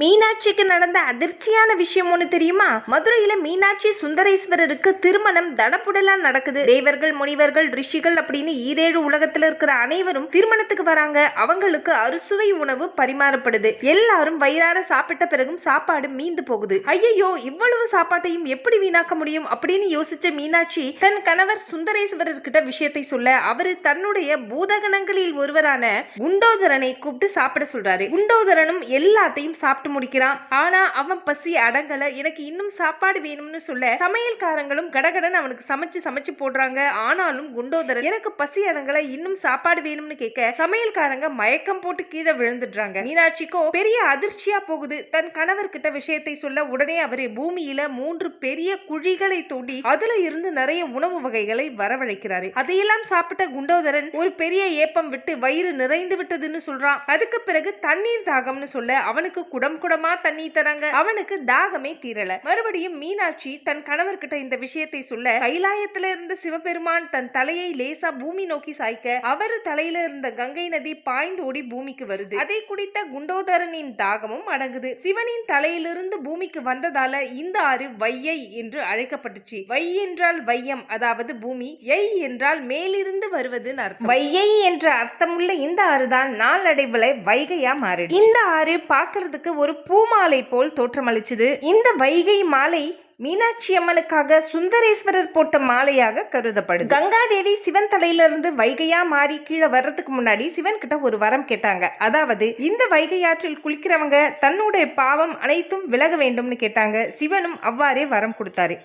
மீனாட்சிக்கு நடந்த அதிர்ச்சியான விஷயம் ஒண்ணு தெரியுமா? மதுரையில மீனாட்சி சுந்தரேஸ்வரருக்கு திருமணம் தடப்புடலா நடக்குது. தேவர்கள் முனிவர்கள் ரிஷிகள் அப்படின்னு ஈரேழு உலகத்துல இருக்கிற அனைவரும் திருமணத்துக்கு வராங்க. அவங்களுக்கு அறுசுவை உணவு பரிமாறப்படுது. எல்லாரும் வயிறார சாப்பிட்ட பிறகும் சாப்பாடு மீந்து போகுது. ஐயையோ இவ்வளவு சாப்பாட்டையும் எப்படி வீணாக்க முடியும் அப்படின்னு யோசிச்ச மீனாட்சி தன் கணவர் சுந்தரேஸ்வரர்கிட்ட விஷயத்தை சொல்ல அவரு தன்னுடைய பூதகணங்களில் ஒருவரான குண்டோதரனை கூப்பிட்டு சாப்பிட சொல்றாரு. குண்டோதரனும் எல்லாத்தையும் சாப்பிட்டு முடிக்கிறான். ஆனா அவன் பசி அடங்கல. எனக்கு இன்னும் சாப்பாடு வேணும்னு சொல்ல சமையல்காரங்களும் கடகடன் அவனுக்கு சமைச்சு சமைச்சு போடுறாங்க. ஆனாலும் குண்டோதரன் எனக்கு பசி அடங்கல இன்னும் சாப்பாடு வேணும்னு கேட்க சமையல்காரங்க மயக்கம் போட்டு கீழே விழுந்துடுறாங்க. மீனாட்சிக்கோ பெரிய அதிர்ச்சியா போகுது. தன் கணவர் கிட்ட விஷயத்தை சொல்ல உடனே அவரு பூமியில மூன்று பெரிய குழிகளை தோண்டி அதுல இருந்து நிறைய உணவு வகைகளை வரவழைக்கிறாரு. அதையெல்லாம் சாப்பிட்ட குண்டோதரன் ஒரு பெரிய ஏப்பம் விட்டு வயிறு நிறைந்து விட்டதுன்னு சொல்றான். அதுக்கு பிறகு தண்ணீர் தாகம்னு சொல்ல அவனுக்கு குடம் குடமா தண்ணீர் தராங்க. அவனுக்கு தாகமே தீரல. மறுபடியும் மீனாட்சி தன் கணவர்கிட்ட இந்த விஷயத்தை சொல்ல கைலாயத்துல இருந்த சிவபெருமான் தன் தலையை லேசா பூமி நோக்கி சாய்க்க அவர் தலையில இருந்த கங்கை நதி பாய்ந்து ஓடி பூமிக்கு வருது. அதை குடித்த குண்டோதரனின் தாகமும் அடங்குது. சிவனின் தலையிலிருந்து பூமிக்கு வந்ததால இந்த ஆறு வையை என்று அழைக்கப்பட்டுச்சு. வை என்றால் வையம் அதாவது பூமி. எய் என்றால் மேலிருந்து வருவதுன்னு அர்த்தம். வையை என்ற அர்த்தமுள்ள இந்த ஆறு தான் நாளடைவுல வைகையா மாறிடு இந்த ஆறு பார்க்கிறதுக்கு ஒரு பூமாலை போல் தோற்றமளிச்சது. இந்த வைகை மாலை மீனாட்சி அம்மனுக்காக சுந்தரேஸ்வரர் போட்ட மாலையாக கருதப்படுது. கங்காதேவி சிவன் தலையிலிருந்து வைகையா மாறி கீழே வர்றதுக்கு முன்னாடி சிவன் கிட்ட ஒரு வரம் கேட்டாங்க. அதாவது இந்த வைகை ஆற்றில் குளிக்கிறவங்க தன்னுடைய பாவம் அனைத்தும் விலக வேண்டும்னு கேட்டாங்க. சிவனும் அவ்வாறே வரம் கொடுத்தாரு.